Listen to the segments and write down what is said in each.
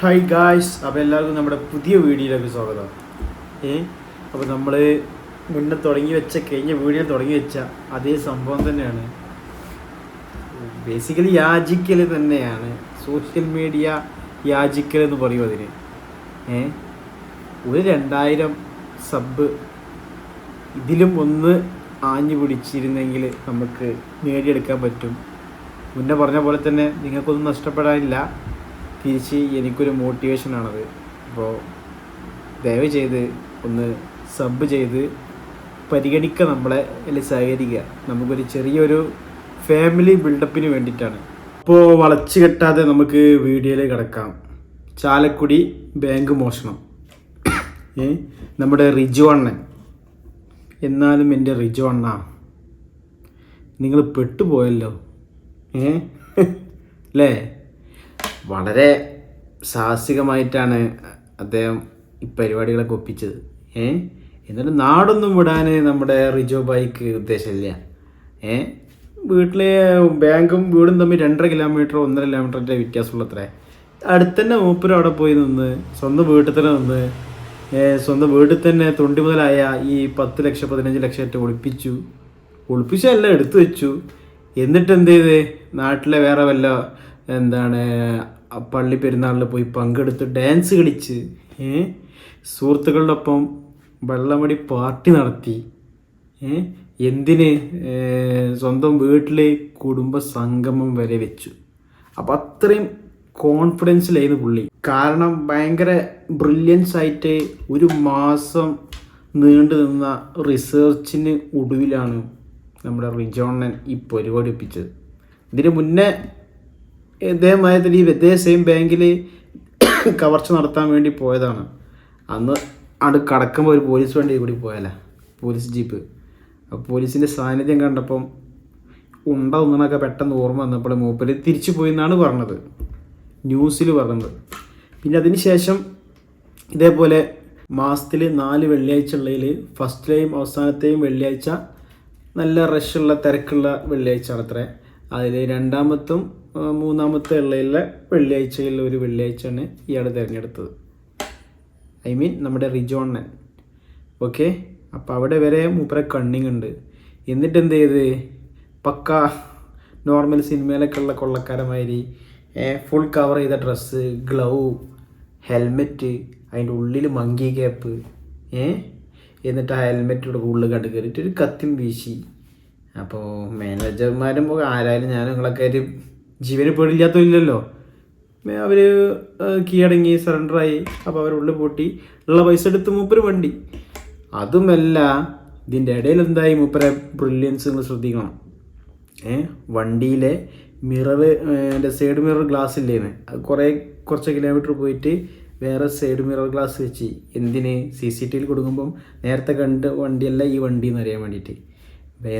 Hi guys അപ്പോൾ എല്ലാവർക്കും നമ്മുടെ പുതിയ വീഡിയോയിലേക്ക് സ്വാഗതം. ഏ? അപ്പോൾ നമ്മൾ മുന്നേ തുടങ്ങി വെച്ച കഴിഞ്ഞ വീഡിയോ തുടങ്ങി വെച്ച അതേ സംഭവം തന്നെയാണ്. ബേസിക്കലി യാചിക്കൽ തന്നെയാണ്. സോഷ്യൽ മീഡിയ യാചിക്കൽ എന്ന് പറയും അതിന്. ഏ? ഒരു രണ്ടായിരം സബ് ഇതിലും ഒന്ന് ആഞ്ഞു പിടിച്ചിരുന്നെങ്കിൽ നമുക്ക് നേടിയെടുക്കാൻ പറ്റും. മുന്നേ പറഞ്ഞ പോലെ തന്നെ നിങ്ങൾക്കൊന്നും നഷ്ടപ്പെടാനില്ല. തിരിച്ച് എനിക്കൊരു മോട്ടിവേഷനാണത് അപ്പോൾ ദയവ് ചെയ്ത് ഒന്ന് സബ് ചെയ്ത് പരിഗണിക്കുക നമ്മളെ അല്ലെങ്കിൽ സഹകരിക്കുക നമുക്കൊരു ചെറിയൊരു ഫാമിലി ബിൽഡപ്പിന് വേണ്ടിയിട്ടാണ്. ഇപ്പോൾ വളച്ചു കെട്ടാതെ നമുക്ക് വീഡിയോയിൽ കിടക്കാം. ചാലക്കുടി ബാങ്ക് മോഷണം. നമ്മുടെ റിജു അണ്ണൻ. എന്നാലും എന്റെ റിജു അണ്ണ നിങ്ങൾ പെട്ടുപോയല്ലോ. ഏ? അല്ലേ? വളരെ സാഹസികമായിട്ടാണ് അദ്ദേഹം ഈ പരിപാടികളൊക്കെ ഒപ്പിച്ചത്. ഏ? എന്നിട്ട് നാടൊന്നും വിടാൻ നമ്മുടെ റിജോ ബൈക്ക് ഉദ്ദേശമില്ല. ഏ? വീട്ടിലെ ബാങ്കും വീടും തമ്മിൽ രണ്ടര കിലോമീറ്റർ ഒന്നര കിലോമീറ്ററിന്റെ വ്യത്യാസമുള്ളത്രേ. അടുത്തന്നെ മൂപ്പര് അവിടെ പോയി നിന്ന് സ്വന്തം വീട്ടിൽ തന്നെ നിന്ന് സ്വന്തം വീട്ടിൽ തന്നെ തൊണ്ടി മുതലായ ഈ പത്ത് ലക്ഷം പതിനഞ്ച് ലക്ഷം ഏറ്റവും ഒളിപ്പിച്ചു. ഒളിപ്പിച്ചല്ല എടുത്തു വെച്ചു. എന്നിട്ട് എന്ത് ചെയ്ത്? നാട്ടിലെ വേറെ വല്ല എന്താണ് പള്ളി പെരുന്നാളിൽ പോയി പങ്കെടുത്ത് ഡാൻസ് കളിച്ച് സുഹൃത്തുക്കളുടെ ഒപ്പം വെള്ളമടി പാർട്ടി നടത്തി എന്തിന് സ്വന്തം വീട്ടിലെ കുടുംബ സംഗമം വരെ വെച്ചു. അപ്പം അത്രയും കോൺഫിഡൻസിലായിരുന്നു പുള്ളി. കാരണം ഭയങ്കര ബ്രില്യൻസ് ആയിട്ട് ഒരു മാസം നീണ്ടു നിന്ന റിസർച്ചിന് ഒടുവിലാണ് നമ്മുടെ റിജോണൻ ഈ പരിപാടി ഒപ്പിച്ചത്. ഇതിന് മുന്നേ ഇതേമാതിരി ഇതേ സെയിം ബാങ്കിൽ കവർച്ച നടത്താൻ വേണ്ടി പോയതാണ്. അന്ന് അവിടെ കടക്കുമ്പോൾ ഒരു പോലീസ് വണ്ടി കൂടി പോയാല പോലീസ് ജീപ്പ് അപ്പോൾ പോലീസിന്റെ സാന്നിധ്യം കണ്ടപ്പം ഉണ്ട പെട്ടെന്ന് ഓർമ്മ വന്നപ്പോൾ മൂപ്പര് തിരിച്ചു പോയി എന്നാണ് പറഞ്ഞത്. ന്യൂസിൽ പറഞ്ഞത്. പിന്നെ അതിന് ശേഷം ഇതേപോലെ മാസത്തിൽ നാല് വെള്ളിയാഴ്ച ഉള്ളതിൽ ഫസ്റ്റിലെയും അവസാനത്തെയും വെള്ളിയാഴ്ച നല്ല റഷുള്ള തിരക്കുള്ള വെള്ളിയാഴ്ച ആണത്രേ. അതിൽ രണ്ടാമത്തും മൂന്നാമത്തെ ഉള്ളതിലെ വെള്ളിയാഴ്ചയിൽ ഒരു വെള്ളിയാഴ്ചയാണ് ഇയാൾ തിരഞ്ഞെടുത്തത്. ഐ മീൻ നമ്മുടെ റിജോണ്ണൻ ഓക്കെ? അപ്പോൾ അവിടെ വരെ മൂപ്പരെ കണ്ണിങ് ഉണ്ട്. എന്നിട്ട് എന്ത് ചെയ്ത്? പക്ക നോർമൽ സിനിമയിലൊക്കെ ഉള്ള കൊള്ളക്കാരമാതിരി ഫുൾ കവർ ചെയ്ത ഡ്രസ്സ് ഗ്ലൗ ഹെൽമെറ്റ് അതിന്റെ ഉള്ളിൽ മങ്കി ക്യാപ്പ് ഏ എന്നിട്ട് ആ ഹെൽമെറ്റിയുടെ ഉള്ളിൽ കണ്ടു കയറിയിട്ട് ഒരു കത്തിയും വീശി. അപ്പോൾ മാനേജർമാരും ആരായാലും ഞാൻ നിങ്ങളൊക്കെ ഒരു ജീവന് പേടില്ലാത്തതില്ലല്ലോ അവർ കീഴടങ്ങി സറണ്ടറായി അപ്പോൾ അവർ ഉള്ളിൽ പൂട്ടി. ഉള്ള പൈസ എടുത്ത് മൂപ്പര് വണ്ടി. അതുമല്ല ഇതിന്റെ ഇടയിൽ എന്തായി മൂപ്പരെ ബ്രില്യൻസ് നിങ്ങൾ ശ്രദ്ധിക്കണം. ഏ വണ്ടിയിലെ മിറർ എന്റെ സൈഡ് മിറർ ഗ്ലാസ് ഇല്ലേന്ന്. അത് കുറേ കുറച്ച് കിലോമീറ്റർ പോയിട്ട് വേറെ സൈഡ് മിറർ ഗ്ലാസ് വെച്ച് എന്തിന് സി സി ടിയിൽ കൊടുക്കുമ്പം നേരത്തെ കണ്ട് വണ്ടിയല്ല ഈ വണ്ടി എന്ന് അറിയാൻ വേണ്ടിയിട്ട്.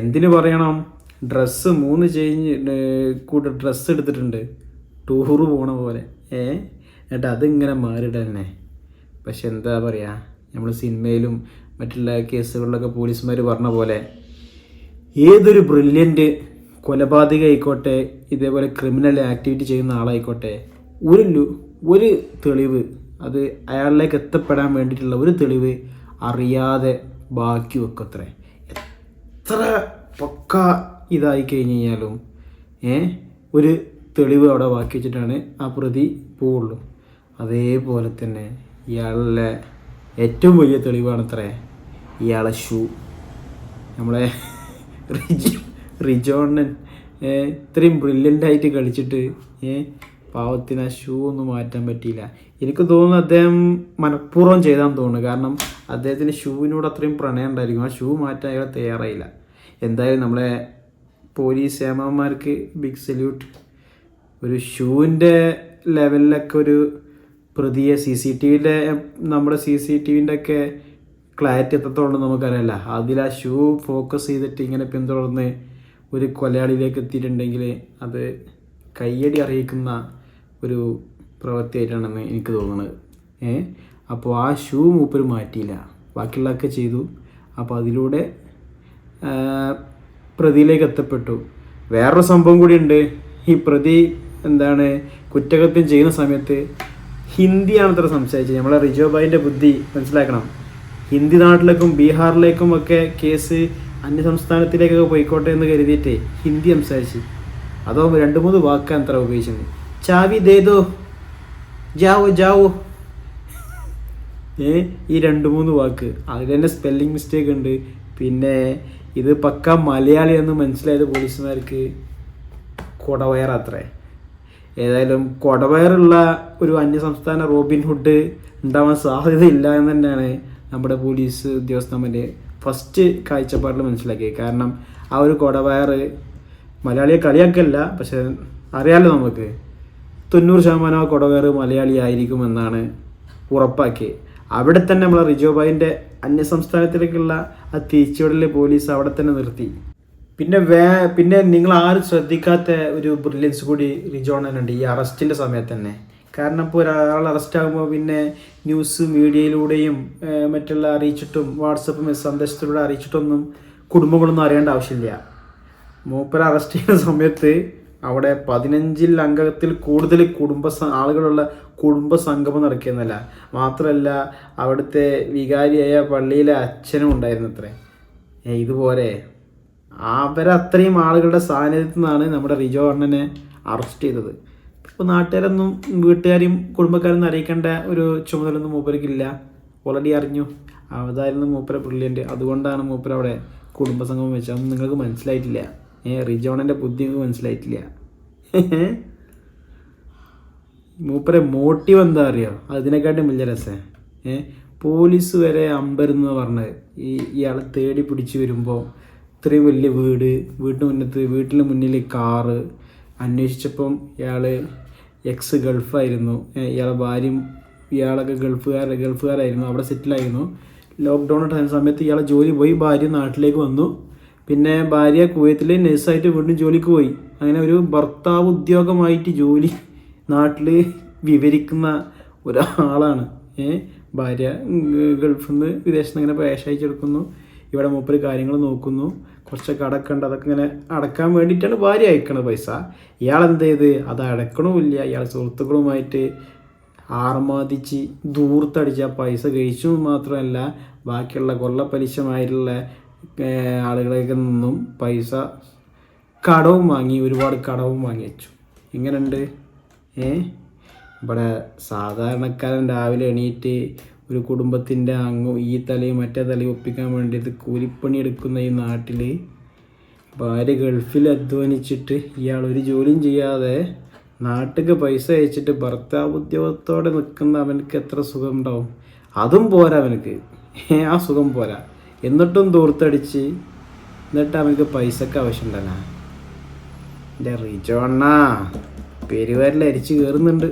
എന്തിന് പറയണം? ഡ്രസ്സ് മൂന്ന് ചേഞ്ച് കൂടെ ഡ്രസ്സ് എടുത്തിട്ടുണ്ട്. ടൂറ് പോണ പോലെ. ഏ എന്നിട്ട് അതിങ്ങനെ മാറിയിടന്നെ പക്ഷെ എന്താ പറയുക നമ്മൾ സിനിമയിലും മറ്റുള്ള കേസുകളിലൊക്കെ പോലീസുമാർ പറഞ്ഞ പോലെ ഏതൊരു ബ്രില്യന്റ് കൊലപാതക ആയിക്കോട്ടെ ഇതേപോലെ ക്രിമിനൽ ആക്ടിവിറ്റി ചെയ്യുന്ന ആളായിക്കോട്ടെ ഒരു ഒരു തെളിവ് അത് അയാളിലേക്ക് എത്തപ്പെടാൻ വേണ്ടിയിട്ടുള്ള ഒരു തെളിവ് അറിയാതെ ബാക്കി വെക്കത്രേ എത്ര പക്ക ഇതായി കഴിഞ്ഞ് കഴിഞ്ഞാലും ഒരു തെളിവ് അവിടെ ബാക്കി വെച്ചിട്ടാണ് ആ പ്രതി പോവുള്ളൂ. അതേപോലെ തന്നെ ഇയാളുടെ ഏറ്റവും വലിയ തെളിവാണത്രേ ഇയാളെ ഷൂ. നമ്മളെ റിജി റിജോണ്ണൻ ഇത്രയും ബ്രില്യന്റായിട്ട് കളിച്ചിട്ട് പാവത്തിന് ആ ഷൂ ഒന്നും മാറ്റാൻ പറ്റിയില്ല. എനിക്ക് തോന്നുന്നു അദ്ദേഹം മനഃപൂർവം ചെയ്താന്ന് തോന്നുന്നു. കാരണം അദ്ദേഹത്തിന് ഷൂവിനോട് അത്രയും പ്രണയം ഉണ്ടായിരിക്കും. ആ ഷൂ മാറ്റാൻ അയാൾ തയ്യാറായില്ല. എന്തായാലും നമ്മളെ പോലീസ് ഏമാന്മാർക്ക് ബിഗ് സല്യൂട്ട് ഒരു ഷൂവിന്റെ ലെവലിലൊക്കെ ഒരു പ്രതിയെ സി സി ടി വിയിലെ നമ്മുടെ സി സി ടി വിന്റെ ഒക്കെ ക്ലാരിറ്റി എത്രത്തോളം നമുക്കറിയില്ല. അതിൽ ആ ഷൂ ഫോക്കസ് ചെയ്തിട്ട് ഇങ്ങനെ പിന്തുടർന്ന് ഒരു കൊലയാളിയിലേക്ക് എത്തിയിട്ടുണ്ടെങ്കിൽ അത് കയ്യടി അറിയിക്കുന്ന ഒരു പ്രവൃത്തിയായിട്ടാണെന്ന് എനിക്ക് തോന്നുന്നത്. ഏ? അപ്പോൾ ആ ഷൂ മൂപ്പർ മാറ്റിയില്ല. ബാക്കിയുള്ളതൊക്കെ ചെയ്തു. അപ്പോൾ അതിലൂടെ പ്രതിയിലേക്ക് എത്തപ്പെട്ടു. വേറൊരു സംഭവം കൂടിയുണ്ട്. ഈ പ്രതി എന്താണ് കുറ്റകൃത്യം ചെയ്യുന്ന സമയത്ത് ഹിന്ദിയാണ് ഇത്ര സംസാരിച്ചത്. നമ്മളെ റിജോബായിന്റെ ബുദ്ധി മനസ്സിലാക്കണം. ഹിന്ദി നാട്ടിലേക്കും ബീഹാറിലേക്കും ഒക്കെ കേസ് അന്യ സംസ്ഥാനത്തിലേക്കൊക്കെ പോയിക്കോട്ടെ എന്ന് കരുതിയിട്ട് ഹിന്ദി സംസാരിച്ച്. അതോ രണ്ട് മൂന്ന് വാക്കാണ് അത്ര ഉപയോഗിച്ചത്. ചാവി ദേദോ ജാവോ ജാവോ. ഏ? ഈ രണ്ട് മൂന്ന് വാക്ക്. അതിൽ തന്നെ സ്പെല്ലിംഗ് മിസ്റ്റേക്ക് ഉണ്ട്. പിന്നെ ഇത് പക്ക മലയാളിയെന്ന് മനസ്സിലായത് പോലീസുമാർക്ക് കൊടവയർ അത്രേ ഏതായാലും കൊടവയറുള്ള ഒരു അന്യസംസ്ഥാന റോബിൻഹുഡ് ഉണ്ടാവാൻ സാധ്യതയില്ല എന്ന് തന്നെയാണ് നമ്മുടെ പോലീസ് ഉദ്യോഗസ്ഥന്മാരുടെ ഫസ്റ്റ് കാഴ്ചപ്പാടിൽ മനസ്സിലാക്കിയത്. കാരണം ആ ഒരു കൊടവയർ മലയാളിയെ കളിയാക്കല്ല പക്ഷെ അറിയാലോ നമുക്ക്. തൊണ്ണൂറ് ശതമാനം ആ കൊടവയർ മലയാളി ആയിരിക്കുമെന്നാണ് ഉറപ്പാക്കിയത്. അവിടെ തന്നെ നമ്മളെ റിജോബായിന്റെ അന്യസംസ്ഥാനത്തിലേക്കുള്ള ആ തിരിച്ചുവിടൽ പോലീസ് അവിടെ തന്നെ നിർത്തി. പിന്നെ വേ പിന്നെ നിങ്ങൾ ആരും ശ്രദ്ധിക്കാത്ത ഒരു ബ്രില്യൻസ് കൂടി റിജോണനുണ്ട് ഈ അറസ്റ്റിന്റെ സമയത്ത് തന്നെ. കാരണം ഇപ്പോൾ ഒരാൾ അറസ്റ്റ് ആകുമ്പോൾ പിന്നെ ന്യൂസ് മീഡിയയിലൂടെയും മറ്റുള്ള അറിയിച്ചിട്ടും വാട്സപ്പ് സന്ദേശത്തിലൂടെ അറിയിച്ചിട്ടൊന്നും കുടുംബങ്ങളൊന്നും അറിയേണ്ട ആവശ്യമില്ല. മൂപ്പര അറസ്റ്റ് ചെയ്യുന്ന സമയത്ത് അവിടെ പതിനഞ്ചിൽ അംഗത്തിൽ കൂടുതൽ കുടുംബ ആളുകളുള്ള കുടുംബ സംഗമം നടക്കുന്നല്ല മാത്രമല്ല അവിടുത്തെ വികാരിയായ പള്ളിയിലെ അച്ഛനും ഉണ്ടായിരുന്നു അത്രേ ഏ, ഇതുപോലെ. അവരത്രയും ആളുകളുടെ സാന്നിധ്യത്തിൽ നിന്നാണ് നമ്മുടെ റിജോ അണ്ണനെ അറസ്റ്റ് ചെയ്തത്. ഇപ്പോൾ നാട്ടുകാരൊന്നും വീട്ടുകാരെയും കുടുംബക്കാരൊന്നും അറിയിക്കേണ്ട ഒരു ചുമതലയൊന്നും മൂപ്പരക്കില്ല ഓൾറെഡി അറിഞ്ഞു. അതായിരുന്നു മൂപ്പര ബ്രില്യന്റ് അതുകൊണ്ടാണ് മൂപ്പര അവിടെ കുടുംബസംഗമം വെച്ചത്. അതൊന്നും നിങ്ങൾക്ക് മനസ്സിലായിട്ടില്ല. ഏ റിജോണന്റെ ബുദ്ധി നിങ്ങൾക്ക് മനസ്സിലായിട്ടില്ല. മൂപ്പരെ മോട്ടീവ് എന്താ അറിയോ? അതിനെക്കാട്ടും വലിയ രസം. ഏ? പോലീസ് വരെ അമ്പരുന്ന് പറഞ്ഞത്. ഈ ഇയാളെ തേടി പിടിച്ച് വരുമ്പോൾ ഇത്രയും വലിയ വീട് വീട്ടിന് മുന്നത്ത് വീട്ടിന് മുന്നിൽ കാറ് അന്വേഷിച്ചപ്പം ഇയാൾ എക്സ് ഗൾഫായിരുന്നു ഇയാളെ ഭാര്യയും ഇയാളൊക്കെ ഗൾഫുകാർ ഗൾഫുകാരായിരുന്നു. അവിടെ സെറ്റിലായിരുന്നു ലോക്ക്ഡൗൺ ടൈം സമയത്ത് ഇയാളെ ജോലി പോയി ഭാര്യ നാട്ടിലേക്ക് വന്നു. പിന്നെ ഭാര്യ കുവൈത്തിൽ നഴ്സായിട്ട് വീണ്ടും ജോലിക്ക് പോയി. അങ്ങനെ ഒരു ഭർത്താവ് ഉദ്യോഗമായിട്ട് ജോലി നാട്ടിൽ വിവരിക്കുന്ന ഒരാളാണ്. ഏ ഭാര്യ ഗൾഫിൽ നിന്ന് വിദേശത്ത് ഇങ്ങനെ പേശ അയച്ചെടുക്കുന്നു. ഇവിടെ മൂപ്പര് കാര്യങ്ങൾ നോക്കുന്നു. കുറച്ചൊക്കെ അടക്കണ്ട് അതൊക്കെ ഇങ്ങനെ അടക്കാൻ വേണ്ടിയിട്ടാണ് ഭാര്യ അയക്കണത് പൈസ. ഇയാൾ എന്ത് ചെയ്ത്? അത് അടക്കണമില്ല ഇയാൾ സുഹൃത്തുക്കളുമായിട്ട് ആർമാദിച്ച് ദൂർത്തടിച്ച് ആ പൈസ കഴിച്ചു മാത്രമല്ല ബാക്കിയുള്ള കൊള്ളപ്പലിശമായിട്ടുള്ള ആളുകളിൽ നിന്നും പൈസ കടവും വാങ്ങി ഒരുപാട് കടവും വാങ്ങി വെച്ചു. എങ്ങനെയുണ്ട്? ഏ? ഇവിടെ സാധാരണക്കാരൻ രാവിലെ എണീറ്റ് ഒരു കുടുംബത്തിന്റെ അങ്ങ് ഈ തലയും മറ്റേ തലയും ഒപ്പിക്കാൻ വേണ്ടിയിട്ട് കൂലിപ്പണി എടുക്കുന്ന ഈ നാട്ടിൽ ഭാര്യ ഗൾഫിൽ അധ്വാനിച്ചിട്ട് ഇയാൾ ഒരു ജോലിയും ചെയ്യാതെ നാട്ടിക്ക് പൈസ അയച്ചിട്ട് ഭർത്താവ് ഉദ്യോഗത്തോടെ നിൽക്കുന്ന അവനക്ക് എത്ര സുഖം ഉണ്ടാവും അതും പോരാ അവനക്ക്. ആ സുഖം പോരാ. എന്നിട്ടും ദൂർത്തടിച്ച് എന്നിട്ട് അവനക്ക് പൈസക്ക് ആവശ്യമുണ്ടല്ലോ എന്റെ റിജോ അണ്ണാ പെരുവരിൽ അരിച്ച് കയറുന്നുണ്ട്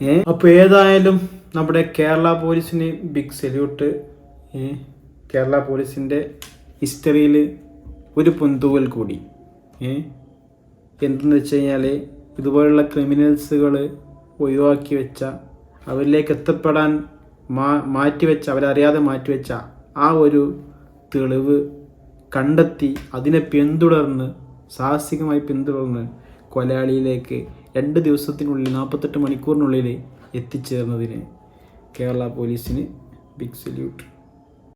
ഏ? അപ്പോൾ ഏതായാലും നമ്മുടെ കേരള പോലീസിന് ബിഗ് സല്യൂട്ട് കേരള പോലീസിന്റെ ഹിസ്റ്ററിയിൽ ഒരു പൊന്തൂവൽ കൂടി. ഏ? എന്തെന്ന് വെച്ച് കഴിഞ്ഞാൽ ഇതുപോലുള്ള ക്രിമിനൽസുകൾ ഒഴിവാക്കി വെച്ച അവരിലേക്ക് എത്തപ്പെടാൻ മാ മാറ്റിവെച്ച അവരറിയാതെ മാറ്റിവെച്ച ആ ഒരു തെളിവ് കണ്ടെത്തി അതിനെ പിന്തുടർന്ന് സാഹസികമായി പിന്തുടർന്ന് കൊലയാളിയിലേക്ക് രണ്ട് ദിവസത്തിനുള്ളിൽ നാൽപ്പത്തെട്ട് മണിക്കൂറിനുള്ളിൽ എത്തിച്ചേർന്നതിന് കേരള പോലീസിന് ബിഗ് സല്യൂട്ട്.